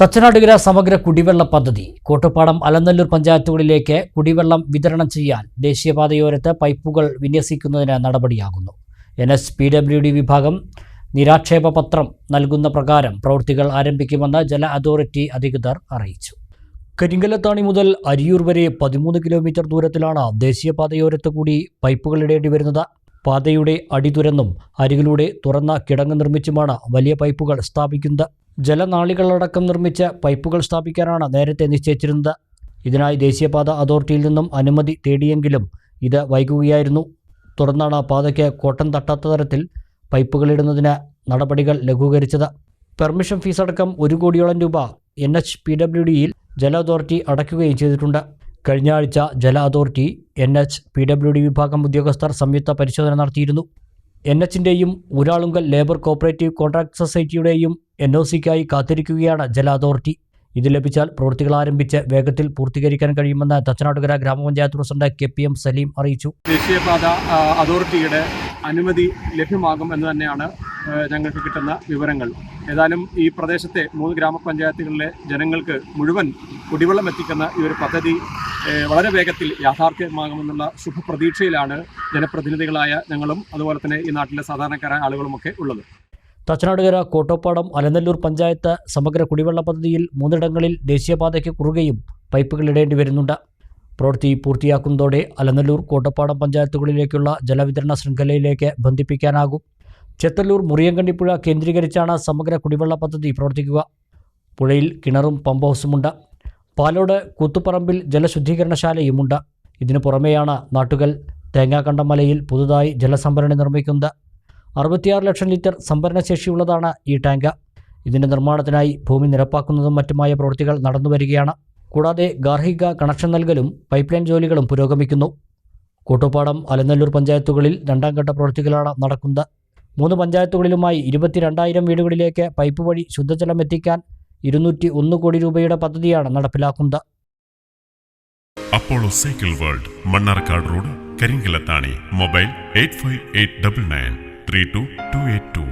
തച്ചനാടുകര സമഗ്ര കുടിവെള്ള പദ്ധതി കോട്ടുപ്പാടം അലനല്ലൂർ പഞ്ചായത്തുകളിലേക്ക് കുടിവെള്ളം വിതരണം ചെയ്യാൻ ദേശീയപാതയോരത്ത് പൈപ്പുകൾ വിന്യസിക്കുന്നതിന് നടപടിയാകുന്നു. N S P W D വിഭാഗം നിരാക്ഷേപ പത്രം നൽകുന്ന പ്രകാരം പ്രവൃത്തികൾ ആരംഭിക്കുമെന്ന് ജല അതോറിറ്റി അധികൃതർ അറിയിച്ചു. കരിങ്കലത്താണി മുതൽ അരിയൂർ വരെ പതിമൂന്ന് കിലോമീറ്റർ ദൂരത്തിലാണ് ദേശീയപാതയോരത്ത് കൂടി പൈപ്പുകൾ ഇടേണ്ടി വരുന്നത് പാതയുടെ അടി തുരന്നും അരികിലൂടെ തുറന്ന കിടങ്ങ് നിർമ്മിച്ചുമാണ് വലിയ പൈപ്പുകൾ സ്ഥാപിക്കുന്നത്. ജലനാളികളടക്കം നിർമ്മിച്ച പൈപ്പുകൾ സ്ഥാപിക്കാനാണ് നേരത്തെ നിശ്ചയിച്ചിരുന്നത്. ഇതിനായി ദേശീയപാത അതോറിറ്റിയിൽ നിന്നും അനുമതി തേടിയെങ്കിലും ഇത് വൈകുകയായിരുന്നു. തുടർന്നാണ് പാതയ്ക്ക് കോട്ടം തട്ടാത്ത തരത്തിൽ പൈപ്പുകളിടുന്നതിന് നടപടികൾ ലഘൂകരിച്ചത്. പെർമിഷൻ ഫീസ് അടക്കം ഒരു കോടിയോളം രൂപ എൻ എച്ച് പി ഡബ്ല്യു ഡിയിൽ ജല അതോറിറ്റി അടയ്ക്കുകയും ചെയ്തിട്ടുണ്ട്. കഴിഞ്ഞ ആഴ്ച ജല authority N H P W D വിഭാഗം ഉദ്യോഗസ്ഥർ സംയുക്ത പരിശോധന നടത്തിയിരുന്നു. എൻ എച്ചിന്റെയും ഊരാളുങ്കൽ ലേബർ കോപ്പറേറ്റീവ് കോൺട്രാക്ട് സൊസൈറ്റിയുടെയും എൻ ഒ സിക്കായി കാത്തിരിക്കുകയാണ് ജല അതോറിറ്റി. ഇത് ലഭിച്ചാൽ പ്രവൃത്തികൾ ആരംഭിച്ച് വേഗത്തിൽ പൂർത്തീകരിക്കാൻ കഴിയുമെന്ന് Thachanattukara grama panchayat president K P M Salim അറിയിച്ചു. ദേശീയപാത അതോറിറ്റിയുടെ അനുമതി ലഭ്യമാകും എന്ന് തന്നെയാണ് ഞങ്ങൾക്ക് കിട്ടുന്ന വിവരങ്ങൾ. ഏതായാലും ഈ പ്രദേശത്തെ മൂന്ന് ഗ്രാമപഞ്ചായത്തുകളിലെ ജനങ്ങൾക്ക് മുഴുവൻ കുടിവെള്ളം എത്തിക്കുന്ന ഈ ഒരു പദ്ധതി വളരെ വേഗത്തിൽ യാഥാർത്ഥ്യമാകുമെന്നുള്ള ശുഭപ്രതീക്ഷയിലാണ് ജനപ്രതിനിധികളായ ഞങ്ങളും അതുപോലെ തന്നെ ഈ നാട്ടിലെ സാധാരണക്കാരായ ആളുകളുമൊക്കെ ഉള്ളത്. തച്ചനാടുകര കോട്ടോപ്പാടം അലനല്ലൂർ പഞ്ചായത്ത് സമഗ്ര കുടിവെള്ള പദ്ധതിയിൽ മൂന്നിടങ്ങളിൽ ദേശീയപാതയ്ക്ക് കുറുകയും പൈപ്പുകൾ ഇടേണ്ടി വരുന്നുണ്ട്. പ്രവൃത്തി പൂർത്തിയാക്കുന്നതോടെ അലനല്ലൂർ കോട്ടപ്പാടം പഞ്ചായത്തുകളിലേക്കുള്ള ജലവിതരണ ശൃംഖലയിലേക്ക് ബന്ധിപ്പിക്കാനാകും. ചെത്തല്ലൂർ മുറിയങ്കണ്ടിപ്പുഴ കേന്ദ്രീകരിച്ചാണ് സമഗ്ര കുടിവെള്ള പദ്ധതി പ്രവർത്തിക്കുക. പുഴയിൽ കിണറും പമ്പ് ഹൗസുമുണ്ട്. പാലോട് കൂത്തുപറമ്പിൽ ജലശുദ്ധീകരണശാലയുമുണ്ട്. ഇതിനു പുറമെയാണ് നാട്ടുകൽ തേങ്ങാക്കണ്ടമലയിൽ പുതുതായി ജലസംഭരണി നിർമ്മിക്കുന്നത്. അറുപത്തിയാറ് ലക്ഷം ലിറ്റർ സംഭരണശേഷിയുള്ളതാണ് ഈ ടാങ്ക്. ഇതിന്റെ നിർമ്മാണത്തിനായി ഭൂമി നിരപ്പാക്കുന്നതും മറ്റുമായ പ്രവൃത്തികൾ നടന്നുവരികയാണ് കൂടാതെ ഗാർഹിക കണക്ഷൻ നൽകലും പൈപ്പ് ലൈൻ ജോലികളും പുരോഗമിക്കുന്നു. കൂട്ടുപാടം അലനല്ലൂർ പഞ്ചായത്തുകളിൽ രണ്ടാം ഘട്ട പ്രവൃത്തികളാണ് നടക്കുന്നത്. മൂന്ന് പഞ്ചായത്തുകളിലുമായി ഇരുപത്തിരണ്ടായിരം വീടുകളിലേക്ക് പൈപ്പ് വഴി ശുദ്ധജലം എത്തിക്കാൻ ഇരുന്നൂറ്റി ഒന്ന് കോടി രൂപയുടെ പദ്ധതിയാണ് നടപ്പിലാക്കുന്നത്. Apollo cycle world Mannarkkad road Karinkallathani mobile eight five eight double nine three two two eight two.